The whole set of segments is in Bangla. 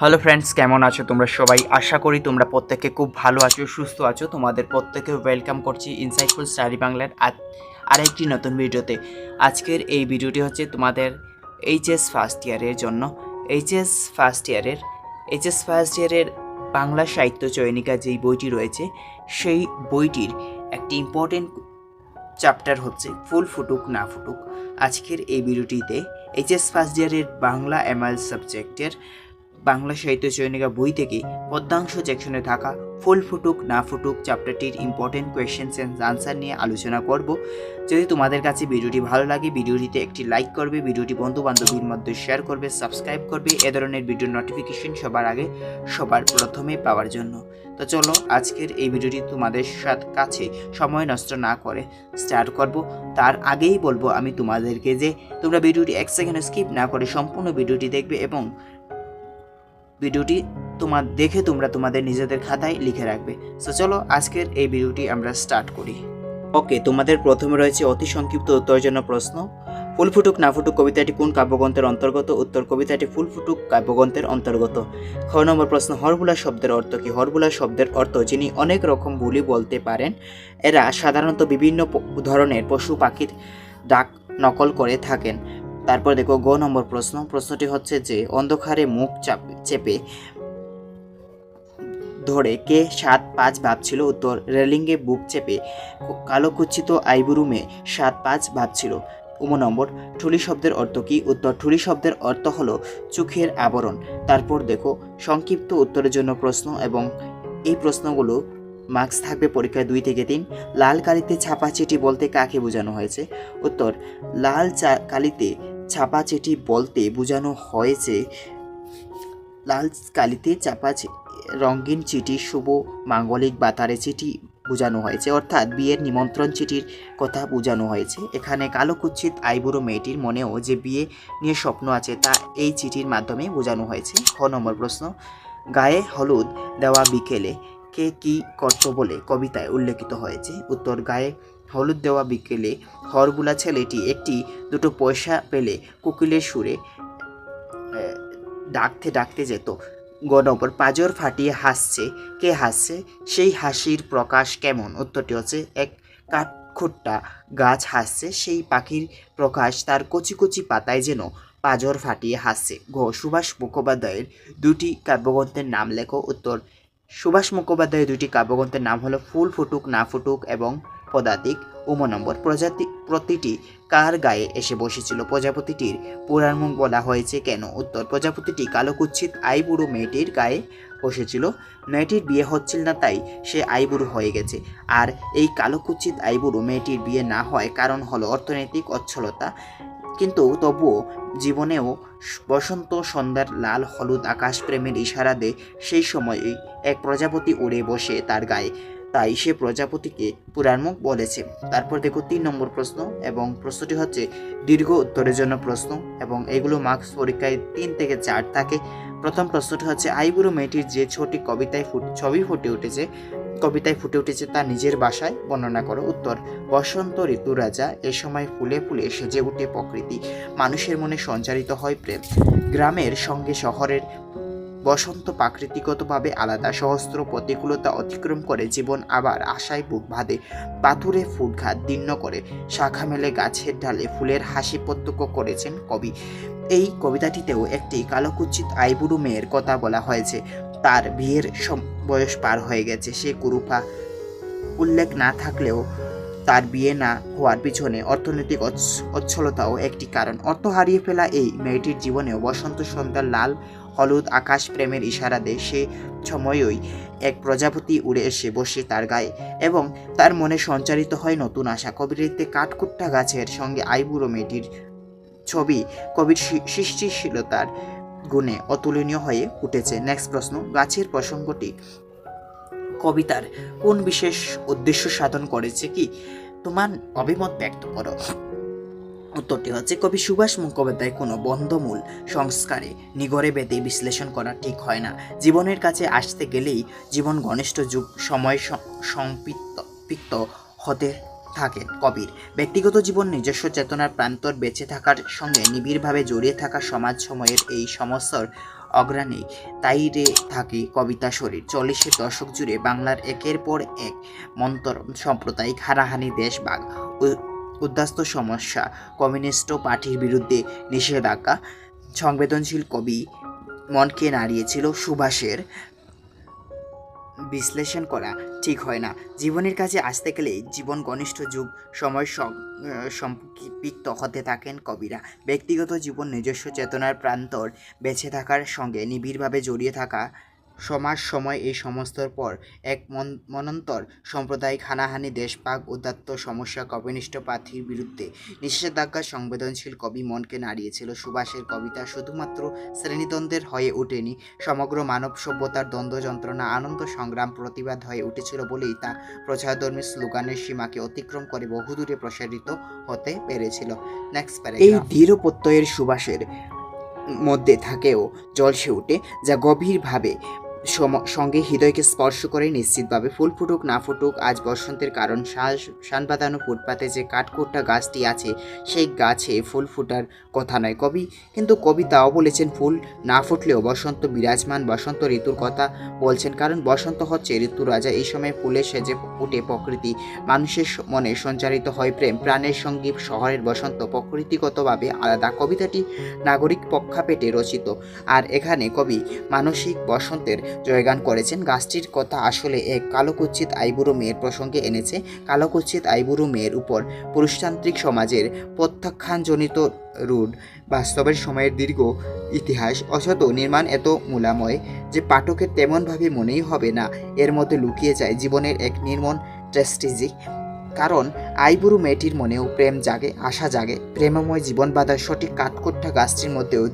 হ্যালো ফ্রেন্ডস, কেমন আছো তোমরা সবাই? আশা করি তোমরা প্রত্যেকে খুব ভালো আছো, সুস্থ আছো। তোমাদের প্রত্যেকে ওয়েলকাম করছি ইনসাইটফুল স্টাডি বাংলার আরেকটি নতুন ভিডিওতে। আজকের এই ভিডিওটি হচ্ছে তোমাদের এইচএস ফার্স্ট ইয়ারের জন্য। এইচএস ফার্স্ট ইয়ারের এইচএস ফার্স্ট ইয়ারের বাংলা সাহিত্য চয়নিকা যেই বইটি রয়েছে, সেই বইটির একটি ইম্পর্টেন্ট চ্যাপ্টার হচ্ছে ফুল ফুটুক, না ফুটুক। আজকের এই ভিডিওটিতে এইচএস ফার্স্ট ইয়ারের বাংলা এমএল সাবজেক্টের বাংলা সাহিত্য চয়নিকা বই থেকে পদ্মাংশ সেকশনে থাকা ফুল ফুটুক, না ফুটুক চ্যাপ্টারটির ইম্পর্টেন্ট কোয়েশ্চেন্স অ্যান্ড আনসার নিয়ে আলোচনা করব। যদি তোমাদের কাছে ভিডিওটি ভালো লাগে, ভিডিওটিতে একটি লাইক করবে, ভিডিওটি বন্ধু বান্ধবীর মধ্যে শেয়ার করবে সাবস্ক্রাইব করবে, এ ধরনের ভিডিও নোটিফিকেশন সবার আগে, সবার প্রথমে পাওয়ার জন্য। তো চলো, আজকের এই ভিডিওটি তোমাদের সাথে কাছে সময় নষ্ট না করে স্টার্ট করব। তার আগেই বলব আমি তোমাদেরকে যে তোমরা ভিডিওটি এক সেকেন্ড স্কিপ না করে সম্পূর্ণ ভিডিওটি দেখবে এবং ভিডিওটি তোমার দেখে তোমরা তোমাদের নিজেদের খাতায় লিখে রাখবে। সো চলো আজকের এই ভিডিওটি আমরা স্টার্ট করি। ওকে তোমাদের প্রথমে রয়েছে অতি সংক্ষিপ্ত উত্তরের জন্য প্রশ্ন। ফুল ফুটুক, না ফুটুক কবিতাটি কোন কাব্যগ্রন্থের অন্তর্গত? উত্তর কবিতাটি ফুল ফুটুক কাব্যগ্রন্থের অন্তর্গত। খ নম্বর প্রশ্ন, হরবুলা শব্দের অর্থ কি? হরবুলা শব্দের অর্থ যিনি অনেক রকম বুলি বলতে পারেন, এরা সাধারণত বিভিন্ন ধরনের পশু পাখির ডাক নকল করে থাকেন। তারপর দেখো গ নম্বর প্রশ্ন। প্রশ্নটি হচ্ছে যে, অন্ধকারে মুখ চাপ, চেপে ধরে কে সাত পাঁচ ভাবছিল? উত্তর, রেলিংয়ে বুক চেপে কালো কুচ্ছিত আইবুরুমে সাত পাঁচ ভাবছিল। উম নম্বর, ঠুলি শব্দের অর্থ কি? উত্তর, ঠুলি শব্দের অর্থ হলো চোখের আবরণ। তারপর দেখো, সংক্ষিপ্ত উত্তরের জন্য প্রশ্ন এবং এই প্রশ্নগুলো মার্কস থাকবে পরীক্ষায় দুই থেকে তিন। লাল কালিতে ছাপা চিঠি বলতে কাকে বোঝানো হয়েছে? উত্তর, লাল চা- কালিতে ছাপা চিঠি বলতে বোঝানো হয়েছে। লাল কালিতে চাপা রঙিন চিঠি, শুভ মাঙ্গলিক বাতারে চিঠি বোঝানো হয়েছে। অর্থাৎ বিয়ের নিমন্ত্রণ চিঠির কথা বোঝানো হয়েছে। এখানে কালো কুচ্ছিত আইবুড়ো মেয়েটির মনেও যে বিয়ে নিয়ে স্বপ্ন আছে তা এই চিঠির মাধ্যমে বোঝানো হয়েছে। খ নম্বর প্রশ্ন। গায়ে হলুদ দেওয়া বিকেলে কে কি করত বলে কবিতায় উল্লেখিত হয়েছে। উত্তর, গায়ে হলুদ দেওয়া বিকেলে হরবুলা ছেলেটি একটি দুটো পয়সা পেলে কোকিলের সুরে ডাকতে ডাকতে যেত। গণপর পাজর ফাটিয়ে হাসছে। কে হাসছে? সেই হাসির প্রকাশ কেমন? উত্তরটি হচ্ছে, এক কাঠখোট্টা গাছ হাসছে, সেই পাখির প্রকাশ তার কচি কচি পাতায় যেন পাজর ফাটিয়ে হাসছে। ঘ, সুভাষ মুখোপাধ্যায়ের দুটি কাব্যগ্রন্থের নাম লেখো। উত্তর, সুভাষ মুখোপাধ্যায়ের দুটি কাব্যগ্রন্থের নাম হলো ফুল ফুটুক না ফুটুক এবং পদাতিক উম নম্বর প্রজাতি প্রতিটি কার গায়ে এসে বসেছিল প্রজাপতিটির। পুরাণমুখ বলা হয়েছে কেন? উত্তর, প্রজাপতিটি কালো কুচ্ছিত আইবুড়ো মেয়েটির গায়ে বসেছিল। মেয়েটির বিয়ে হচ্ছিল না, তাই সে আইবুড়ো হয়ে গেছে। আর এই কালো কুচ্ছিত আইবুড়ো মেয়েটির বিয়ে না হয় কারণ হলো অর্থনৈতিক অচ্ছলতা। কিন্তু তবুও জীবনেও বসন্ত, সন্ধ্যার লাল, হলুদ আকাশ প্রেমের ইশারা দেয় সেই সময়ই এক প্রজাপতি উড়ে বসে তার গায়ে। তাই সে প্রজাপতিকে পুরাণমুখ বলেছে। তারপর দেখো তিন নম্বর প্রশ্ন এবং প্রশ্নটি হচ্ছে, দীর্ঘ উত্তরের জন্য প্রশ্ন এবং এগুলো মার্কস পরীক্ষায় তিন থেকে চার থাকে। প্রথম প্রশ্নটি হচ্ছে, আইবুড়ো মেয়েটির যে ছোটি কবিতায় ফুট, ছবি ফুটে উঠেছে, কবিতায় ফুটে উঠেছে তা নিজের বাসায় বর্ণনা করো। উত্তর, বসন্ত ঋতু রাজা এ সময় ফুলে ফুলে সেজে উঠে প্রকৃতি, মানুষের মনে সঞ্চারিত হয় প্রেম। গ্রামের সঙ্গে শহরের বসন্ত প্রাকৃতিকতভাবে আলাদা সহস্র প্রতিকূলতা অতিক্রম করে জীবন আবার আশায় বুক বাঁধে, পাথুরে ফুটঘাত দীর্ণ করে, শাখা মেলে গাছের ডালে ফুলের হাসি প্রত্যক্ষ করেছেন কবি। এই কবিতাটিতেও একটি কালোকুচিত আইবুড়ো মেয়ের কথা বলা হয়েছে, তার বিয়ের বয়স পার হয়ে গেছে, সে কুরুপা। উল্লেখ না থাকলেও তার বিয়ে না হওয়ার পিছনে অর্থনৈতিক অচ্ছ- অচ্ছলতাও একটি কারণ। অর্থ হারিয়ে ফেলা এই মেয়েটির জীবনেও বসন্ত সন্ধ্যার লাল হলুদ আকাশ প্রেমের ইশারা দেয় সে সময়ই। এক প্রজাপতি উড়ে এসে বসে তার গায়ে এবং তার মনে সঞ্চারিত হয় নতুন আশা। কবিরিতে কাঠকুট্টা গাছের সঙ্গে আইবুড়ো মেয়েটির ছবি কবির সৃষ্টিশীলতার গুণে অতুলনীয় হয়ে উঠেছে। নেক্সট প্রশ্ন, গাছের প্রসঙ্গটি। কবিতার কোন বিশেষ উদ্দেশ্য সাধন করেছে কি? তোমার অভিমত ব্যক্ত করো। উত্তরটি হচ্ছে, কবি সুভাষ মুখোপাধ্যায় কোনো বন্ধমূল সংস্কারে নিগড়ে বেঁধে বিশ্লেষণ করা ঠিক হয় না। জীবনের কাছে আসতে গেলেই জীবন ঘনিষ্ঠ যুগ সময় সম্পৃক্ত পিক্ত হতে থাকে কবির। ব্যক্তিগত জীবন, নিজস্ব চেতনার প্রান্তর বেঁচে থাকার সঙ্গে নিবিড়ভাবে জড়িয়ে থাকা সমাজ সময়ের এই সমস্যার অগ্রাণী। তাই রে থাকে কবিতা শরীর। চল্লিশের দশক জুড়ে বাংলার একের পর এক মন্তর, সাম্প্রদায়িক হারাহানি, দেশভাগ উ- উদ্বাস্ত সমস্যা, কমিউনিস্ট পার্টির বিরুদ্ধে নিষেধাজ্ঞা, সংবেদনশীল কবি মনকে নাড়িয়েছিল সুভাষের। বিশ্লেষণ করা ঠিক হয় না। জীবনের কাছে আসতে গেলে জীবন ঘনিষ্ঠ যুগ, সময় সম্পৃক্ত হতে থাকেন কবিরা। ব্যক্তিগত জীবন নিজস্ব চেতনার প্রান্তর বেঁচে থাকার সঙ্গে নিবিড়ভাবে জড়িয়ে থাকা সমাজ, সময় এই সমস্তর পর এক মন, মনন্তর সাম্প্রদায়িক হানাহানি দেশপাক উদাত্ত সমস্যা কমিউনিস্ট প্রার্থীর বিরুদ্ধে নিষেধাজ্ঞা সংবেদনশীল কবি মনকে নাড়িয়েছিল। সুভাষের কবিতা শুধুমাত্র শ্রেণীদ্বন্দ্বের হয়ে ওঠেনি, সমগ্র মানব সভ্যতার দ্বন্দ্ব যন্ত্রণা, আনন্দ সংগ্রাম, প্রতিবাদ হয়ে উঠেছিল বলেই তা প্রচারধর্মী স্লোগানের সীমাকে অতিক্রম করে বহুদূরে প্রসারিত হতে পেরেছিল। নেক্সট এই দৃঢ় প্রত্যয়ের সুবাসের মধ্যে থাকেও জলসে ওঠে যা গভীরভাবে সঙ্গে হৃদয়কে স্পর্শ করে নিশ্চিতভাবে ফুল ফুটুক, না ফুটুক, আজ বসন্তের কারণ শান বাঁধানো ফুটপাতে যে কাঠকোট্টা গাছটি আছে, সেই গাছে ফুল ফুটার কথা নয়। কবি, কিন্তু কবি তাও বলেছেন ফুল না ফুটলেও বসন্ত বিরাজমান, বসন্ত ঋতুর কথা বলছেন, কারণ বসন্ত হচ্ছে ঋতু রাজা এই সময় ফুলে সেজে ফুটে প্রকৃতি। মানুষের মনে সঞ্চারিত হয় প্রেম, প্রাণের সঙ্গী শহরের বসন্ত প্রকৃতিগতভাবে আলাদা। কবিতাটি নাগরিক পক্ষাপেটে রচিত। আর এখানে কবি, মানসিক বসন্তের জয়গান করেছেন। গাছটির কথা আসলে এক কালোকুচ্ছিত আইবুড়ো মেয়ের প্রসঙ্গে এনেছে। কালোকুচ্ছিত আইবুড়ো মেয়ের উপর পুরুষতান্ত্রিক সমাজের প্রত্যাখ্যানজনিত রুড বাস্তবের সময়ের দীর্ঘ ইতিহাস অথচ নির্মাণ এত মূলাময় যে পাঠকের তেমনভাবে মনেই হবে না। এর মধ্যে লুকিয়ে যায় জীবনের এক নির্মম ট্রেস্টেজি কারণ আইবুড়ো মেয়েটির মনেও প্রেম জাগে, আশা জাগে। প্রেমময় জীবন বাঁধার সঠিক কাঠকোট্টা গাছটির মধ্যেও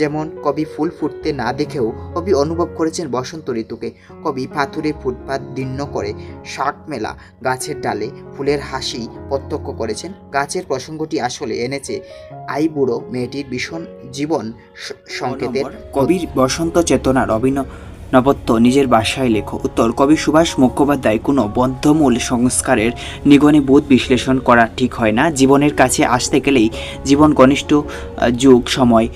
যেমন কবি ফুল ফুটতে না দেখেও কবি অনুভব করেছেন বসন্ত ঋতুকে। কবি পাথুরে ফুটপাত দীর্ণ করে শাক মেলা, গাছের ডালে ফুলের হাসি প্রত্যক্ষ করেছেন। গাছের প্রসঙ্গটি আসলে এনেছে আইবুড়ো মেয়েটির ভীষণ জীবন সংকেতের কবির বসন্ত চেতনার অভিনব নবত্ব নিজের বাসায় লেখো। উত্তর, কবি সুভাষ মুখোপাধ্যায় কোনো বদ্ধমূল সংস্কারের নিগণে বোধ বিশ্লেষণ করা ঠিক হয় না। জীবনের কাছে আসতে গেলেই জীবন ঘনিষ্ঠ যুগ, সময়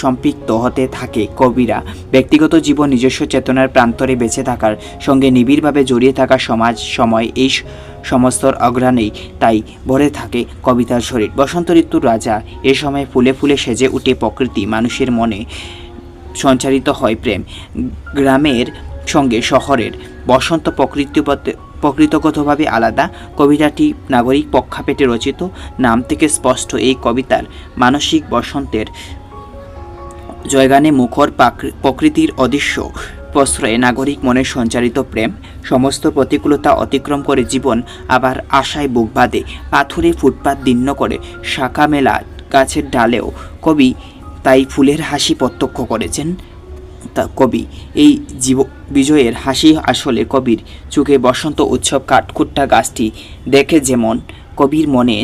সম্পৃক্ত হতে থাকে কবিরা। ব্যক্তিগত জীবন, নিজস্ব চেতনার প্রান্তরে বেঁচে থাকার সঙ্গে নিবিড়ভাবে জড়িয়ে থাকা সমাজ, সময়, এই সমস্তর অগ্রাণেই তাই ভরে থাকে কবিতার শরীর। বসন্ত ঋতুর রাজা এ সময় ফুলে ফুলে সেজে উঠে প্রকৃতি, মানুষের মনে সঞ্চারিত হয় প্রেম। গ্রামের সঙ্গে শহরের বসন্ত প্রকৃতিপথে প্রকৃতগতভাবে আলাদা। কবিতাটি নাগরিক পক্ষাপেটে রচিত। নাম থেকে স্পষ্ট এই কবিতার মানসিক বসন্তের জয়গানে মুখর প্রকৃতির অদৃশ্য প্রশ্রয়ে নাগরিক মনের সঞ্চারিত প্রেম। সমস্ত প্রতিকূলতা অতিক্রম করে জীবন আবার আশায় বুক বাঁধে। পাথরে ফুটপাত দীর্ণ করে শাখা মেলা গাছের ডালেও। কবি তাই ফুলের হাসি প্রত্যক্ষ করেছেন তা কবি। এই জীব বিজয়ের হাসি আসলে কবির চোখে বসন্ত উৎসব কাঠকুট্টা গাছটি দেখে যেমন কবির মনে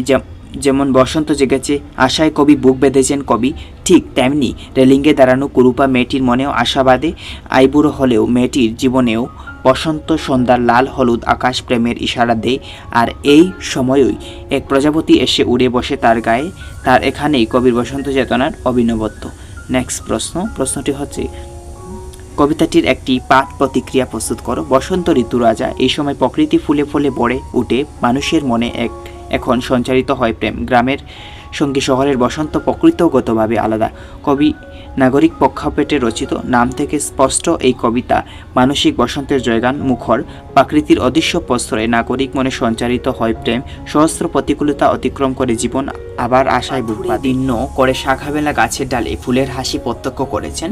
যেমন বসন্ত জেগেছে, আশায় কবি বুক বেঁধেছেন কবি। ঠিক তেমনি রেলিঙ্গে দাঁড়ানো কুরুপা মেয়েটির মনেও আশাবাদে আইবুড়ো হলেও মেয়েটির জীবনেও বসন্ত সন্ধ্যার লাল হলুদ আকাশ প্রেমের ইশারা দেয়, আর এই সময়ই এক প্রজাপতি এসে উড়ে বসে তার গায়ে, তার এখানেই কবির বসন্ত চেতনার অভিনবত্ব। নেক্সট প্রশ্ন, প্রশ্নটি হচ্ছে, কবিতাটির একটি পাঠ প্রতিক্রিয়া প্রস্তুত করো। বসন্ত ঋতু রাজা, এই সময় প্রকৃতি ফুলে ফুলে ভরে উঠে, মানুষের মনে এক, এখন সঞ্চারিত হয় প্রেম। গ্রামের সঙ্গে শহরের বসন্ত প্রকৃতগতভাবে আলাদা। কবি নাগরিক পক্ষাপেটে রচিত নাম থেকে স্পষ্ট এই কবিতা মানসিক বসন্তের জয়গান মুখর, প্রাকৃতির অদৃশ্য প্রশ্রয়ে নাগরিক মনে সঞ্চারিত হয় প্রেম, সহস্র প্রতিকূলতা অতিক্রম করে জীবন, আবার আশায় বুক দীর্ণ করে শাখাবেলা গাছের ডালে ফুলের হাসি প্রত্যক্ষ করেছেন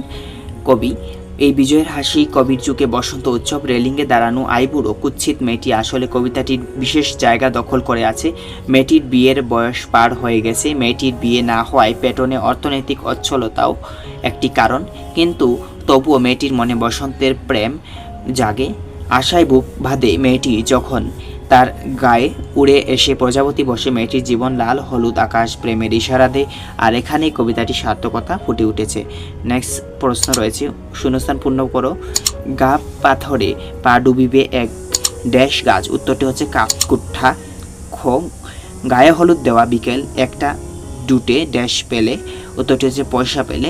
কবি এই বিজয়ের হাসি, কবির যুগে বসন্ত উৎসব, রেলিংয়ে দাঁড়ানো আইবুড়ো কুচ্ছিত মেয়েটি আসলে কবিতাটির বিশেষ জায়গা দখল করে আছে। মেয়েটির বিয়ের বয়স পার হয়ে গেছে। মেয়েটির বিয়ে না হওয়ায় পেটনে অর্থনৈতিক অচ্ছলতাও একটি কারণ। কিন্তু তবুও মেয়েটির মনে বসন্তের প্রেম জাগে। আশায় বুক বাঁধে মেয়েটি যখন তার গায়ে উড়ে এসে প্রজাপতি বসে মেয়েটির জীবন লাল, হলুদ আকাশ, প্রেমের ইশারা দেয়, আর এখানেই কবিতাটি সার্থকতা ফুটে উঠেছে। নেক্সট প্রশ্ন রয়েছে, শূন্যস্থান পূর্ণ করো। গা পাথরে পা ডুবিবে এক ড্যাশ গাছ। উত্তরটি হচ্ছে কাকুঠা খ গায়ে হলুদ দেওয়া বিকেল একটা ডুটে ড্যাশ পেলে। উত্তরটি হচ্ছে পয়সা পেলে।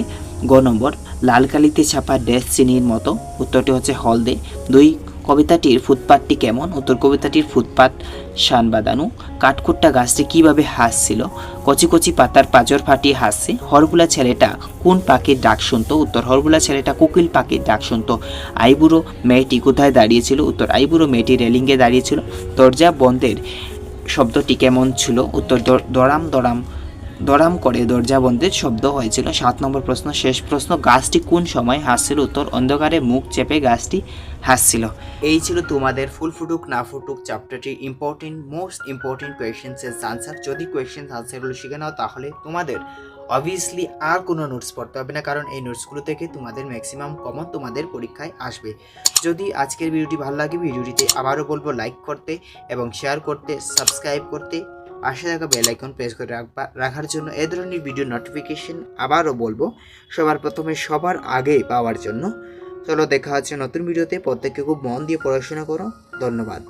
গ নম্বর, লাল কালিতে ছাপা ড্যাশ চিনির মতো। উত্তরটি হচ্ছে হলদে। দুই কবিতাটির ফুটপাতটি কেমন? উত্তর কবিতাটির ফুটপাত শান বাঁধানো কাঠকুট্টা গাছটি কীভাবে হাসছিল? কচি কচি পাতার পাঁজর ফাটিয়ে হাসছে। হরবুলা ছেলেটা কোন পাখির ডাক শুনতো? উত্তর, হরবুলা ছেলেটা কোকিল পাখির ডাক শুনতো। আইবুড়ো মেয়েটি কোথায় দাঁড়িয়েছিল? উত্তর আইবুড়ো মেয়েটি রেলিংয়ে দাঁড়িয়েছিল। দরজা বন্ধের শব্দটি কেমন ছিল? উত্তর দরাম দরাম দরাম করে দরজা বন্ধের শব্দ হয়েছিল। সাত নম্বর প্রশ্ন, শেষ প্রশ্ন, গাছটি কোন সময় হাসছিল? উত্তর, অন্ধকারে মুখ চেপে গাছটি হাসছিল। এই ছিল তোমাদের ফুল ফুটুক, না ফুটুক চ্যাপ্টারটির ইম্পর্টেন্ট মোস্ট ইম্পর্টেন্ট কোয়েশ্চেন্সের আনসার যদি কোয়েশ্চেন্স আনসারগুলো শিখে নাও, তাহলে তোমাদের অবভিয়াসলি আর কোনো নোটস পড়তে হবে না, কারণ এই নোটসগুলো থেকে তোমাদের ম্যাক্সিমাম কমন তোমাদের পরীক্ষায় আসবে। যদি আজকের ভিডিওটি ভালো লাগে ভিডিওটিতে আবারও বলব লাইক করতে এবং শেয়ার করতে সাবস্ক্রাইব করতে। পাশে থাকা বেল আইকন প্রেস করে রাখবা, রাখার জন্য এ ধরনের ভিডিও নোটিফিকেশন আবারও বলব, সবার প্রথমে সবার আগে পাওয়ার জন্য। চলো দেখা হচ্ছে নতুন ভিডিওতে প্রত্যেককে খুব মন দিয়ে পড়াশোনা করো, ধন্যবাদ।